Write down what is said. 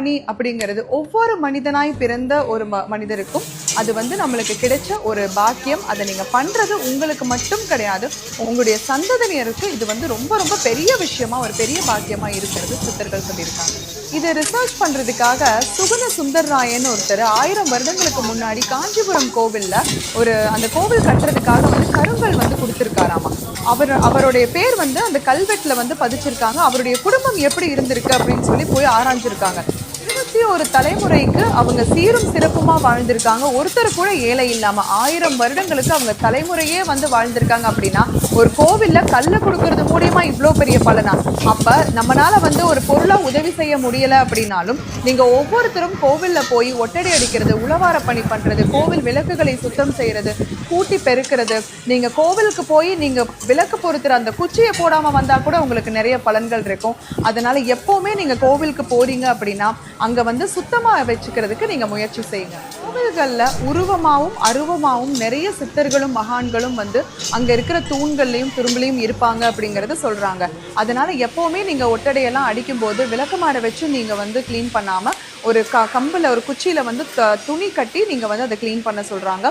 மணி அப்படிங்கிறது ஒவ்வொரு மனிதனாய் பிறந்த ஒரு ம- மனிதருக்கும் அது வந்து நம்மளுக்கு கிடைச்ச ஒரு பாக்கியம். அதை நீங்க பண்றது உங்களுக்கு மட்டும் கிடையாது. உங்களுடைய சந்ததியினருக்கு இது வந்து ரொம்ப ரொம்ப பெரிய விஷயமா ஒரு பெரிய பாக்கியமா இருக்கிறது சித்தர்கள் சொல்லியிருக்காங்க. இதை ரிசர்ச் பண்றதுக்காக சுகுண சுந்தர்ராயன் ஒருத்தர் ஆயிரம் வருடங்களுக்கு முன்னாடி காஞ்சிபுரம் கோவில்ல ஒரு அந்த கோவில் கட்டுறதுக்காக வந்து கருங்கல் வந்து கொடுத்துருக்காராமா. அவர் அவருடைய பேர் வந்து அந்த கல்வெட்டில் வந்து பதிச்சிருக்காங்க. அவருடைய குடும்பம் எப்படி இருந்திருக்கு அப்படின்னு சொல்லி போய் ஆராய்ஞ்சிருக்காங்க. இருபத்தி ஒரு தலைமுறைக்கு அவங்க சீரும் சிறப்புமா வாழ்ந்திருக்காங்க. ஒருத்தர் கூட ஏழை இல்லாம ஆயிரம் வருடங்களுக்கு அவங்க தலைமுறையே வந்து வாழ்ந்திருக்காங்க அப்படின்னா ஒரு கோவில்ல கல்ல கொடுக்கறது மூலியமா இவ்வளோ பெரிய பலனா? அப்ப நம்மளால வந்து ஒரு பொருளா உதவி செய்ய முடியல அப்படின்னாலும் நீங்க ஒவ்வொருத்தரும் கோவில்ல போய் ஒட்டடை அடிக்கிறது உளவார பணி பண்றது கோவில் விளக்குகளை சுத்தம் செய்யறது கூட்டி பெருக்கிறது நீங்க கோவிலுக்கு போய் நீங்க விளக்கு பொறுத்துற அந்த குச்சியை போடாம வந்தா கூட உங்களுக்கு நிறைய பலன்கள் இருக்கும். அதனால எப்பவுமே நீங்க கோவிலுக்கு போறீங்க அப்படின்னா அங்க வந்து சுத்தமாக வச்சுக்கிறதுக்கு நீங்கள் முயற்சி செய்யுங்க. கோவில்களில் உருவமாகவும் அருவமாகவும் நிறைய சித்தர்களும் மகான்களும் வந்து அங்கே இருக்கிற தூண்கள்லையும் துரும்புலையும் இருப்பாங்க அப்படிங்கிறத சொல்கிறாங்க அதனால் எப்போவுமே நீங்கள் ஒட்டடையெல்லாம் அடிக்கும்போது விளக்கமாற வச்சு நீங்கள் வந்து க்ளீன் பண்ணாமல் ஒரு க கம்பில் ஒரு குச்சியில் வந்து த- துணி கட்டி நீங்கள் வந்து அதை க்ளீன் பண்ண சொல்கிறாங்க